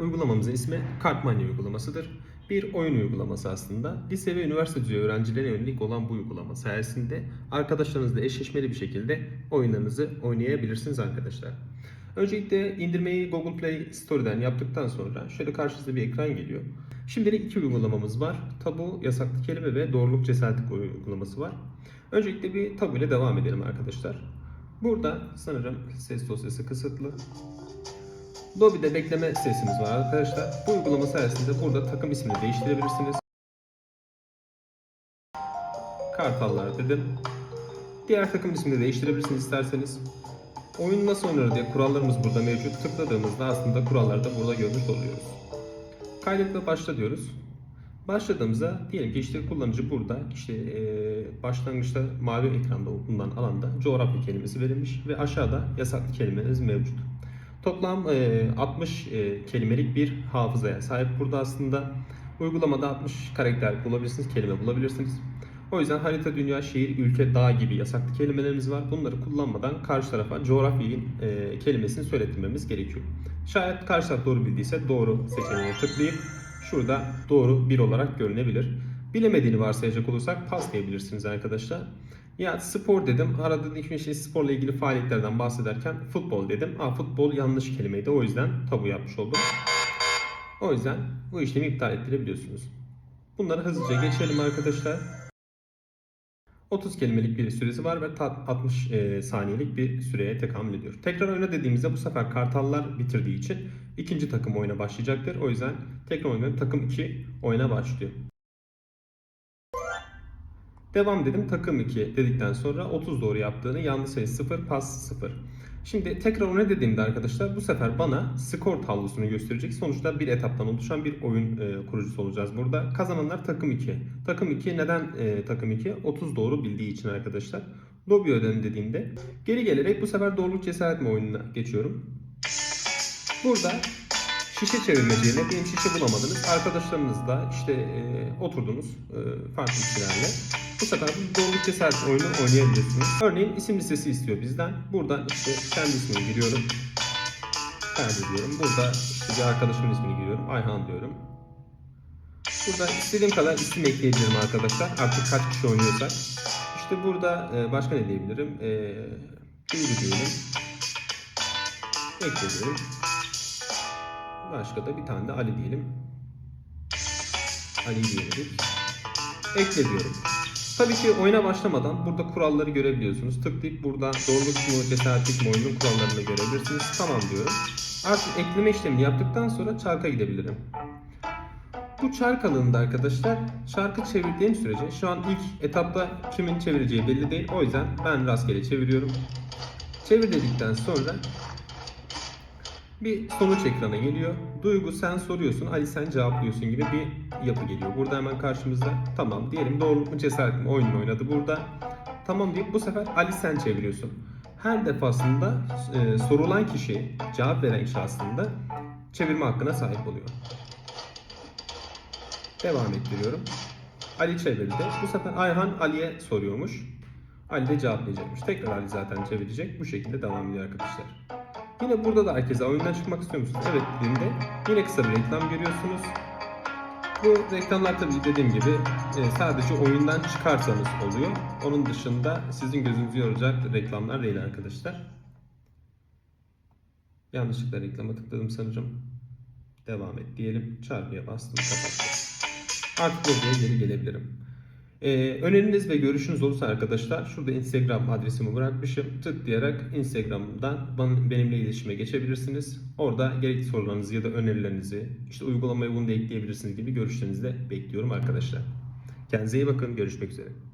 Uygulamamızın ismi Kartmanya uygulamasıdır. Bir oyun uygulaması aslında. Lise ve üniversite düzey öğrencilere yönelik olan bu uygulama sayesinde arkadaşlarınızla eşleşmeli bir şekilde oyunlarınızı oynayabilirsiniz arkadaşlar. Öncelikle indirmeyi Google Play Store'dan yaptıktan sonra şöyle karşınıza bir ekran geliyor. Şimdilik iki uygulamamız var. Tabu, yasaklı kelime ve doğruluk cesaretlik uygulaması var. Öncelikle bir tabu ile devam edelim arkadaşlar. Burada sanırım ses dosyası kısıtlı. Lobby'de bekleme sesimiz var arkadaşlar. Bu uygulama sayesinde burada takım ismini değiştirebilirsiniz. Kartallar dedim. Diğer takım ismini değiştirebilirsiniz isterseniz. Oyun nasıl oynanır diye kurallarımız burada mevcut. Tıkladığımızda aslında kuralları da burada görmüş oluyoruz. Kaydet ve başla diyoruz. Başladığımızda diyelim ki işte kullanıcı burada işte başlangıçta mavi ekranda bulunan alanda coğrafya kelimesi verilmiş ve aşağıda yasaklı kelimeniz mevcut. Toplam e, 60 e, kelimelik bir hafızaya sahip. Burada aslında uygulamada 60 karakter bulabilirsiniz, kelime bulabilirsiniz. O yüzden harita, dünya, şehir, ülke, dağ gibi yasaklı kelimelerimiz var. Bunları kullanmadan karşı tarafa coğrafyanın e, kelimesini söyletmemiz gerekiyor. Şayet karşı taraf doğru bildiyse doğru seçeneğine tıklayıp şurada doğru bir olarak görünebilir. Bilemediğini varsayacak olursak pas diyebilirsiniz arkadaşlar. Ya spor dedim. Arada ilk şey sporla ilgili faaliyetlerden bahsederken futbol dedim. Aa futbol yanlış kelimeydi. O yüzden tabu yapmış oldum. O yüzden bu işlemi iptal ettirebiliyorsunuz. Bunları hızlıca geçelim arkadaşlar. 30 kelimelik bir süresi var ve ta- 60 e, saniyelik bir süreye tekamül ediyor. Tekrar oyna dediğimizde bu sefer kartallar bitirdiği için ikinci takım oyuna başlayacaktır. O yüzden tekrar oyna takım 2 oyuna başlıyor. Devam dedim takım 2 dedikten sonra 30 doğru yaptığını yanlış sayı 0 pas 0. Şimdi tekrar oyna dediğimde arkadaşlar bu sefer bana skor tablosunu gösterecek. Sonuçta bir etaptan oluşan bir oyun e, kurucusu olacağız burada. Kazananlar takım 2. Takım 2 neden e, takım 2? 30 doğru bildiği için arkadaşlar. Lobby ödeni dediğimde geri gelerek bu sefer doğruluk cesaret mi oyununa geçiyorum. Burada şişe çevirmeci yerine şişe bulamadınız. Arkadaşlarınızla işte e, oturdunuz e, farklı kişilerle. Bu sefer bu doğruluk cesaret oyunu oynayabilirsiniz. Örneğin isim listesi istiyor bizden. Buradan işte kendi ismimi giriyorum. Kaydediyorum. Burada işte bir arkadaşımın ismini giriyorum. Ayhan diyorum. Burada istediğim kadar isim ekleyebilirim arkadaşlar. Artık kaç kişi oynuyorsak. İşte burada e, başka ne diyebilirim? E, Duyuru diyelim. Ekleyelim. Başka da bir tane de Ali diyelim. Ali diyelim. Ekle diyorum. Tabii ki oyuna başlamadan burada kuralları görebiliyorsunuz. Tıklayıp buradan doğruluk mu, cesaretlik mi oyunun kurallarını görebilirsiniz. Tamam diyorum. Artık ekleme işlemini yaptıktan sonra çarka gidebilirim. Bu çark alanında arkadaşlar çarkı çevirdiğim sürece şu an ilk etapta kimin çevireceği belli değil. O yüzden ben rastgele çeviriyorum. Çevir dedikten sonra bir sonuç ekrana geliyor. Duygu sen soruyorsun, Ali sen cevaplıyorsun gibi bir yapı geliyor. Burada hemen karşımızda tamam diyelim doğruluk mu cesaret mi oyununu oynadı burada. Tamam deyip bu sefer Ali sen çeviriyorsun. Her defasında e, sorulan kişi, cevap veren kişi aslında çevirme hakkına sahip oluyor. Devam ettiriyorum. Ali çevirdi. Bu sefer Ayhan Ali'ye soruyormuş. Ali de cevaplayacakmış. Tekrar Ali zaten çevirecek. Bu şekilde devam ediyor arkadaşlar. Yine burada da herkese oyundan çıkmak istiyor musunuz? Evet dediğimde yine kısa bir reklam görüyorsunuz. Bu reklamlar tabii dediğim gibi e, sadece oyundan çıkarsanız oluyor. Onun dışında sizin gözünüzü yoracak reklamlar değil arkadaşlar. Yanlışlıkla reklama tıkladım sanırım. Devam et diyelim. Çarpıya bastım kapattım. Artık buraya geri gelebilirim. Ee, öneriniz ve görüşünüz olursa arkadaşlar şurada Instagram adresimi bırakmışım. Tıklayarak Instagram'dan bana, benimle iletişime geçebilirsiniz. Orada gerekli sorularınızı ya da önerilerinizi işte uygulamaya bunu da ekleyebilirsiniz gibi görüşlerinizi de bekliyorum arkadaşlar. Kendinize iyi bakın. Görüşmek üzere.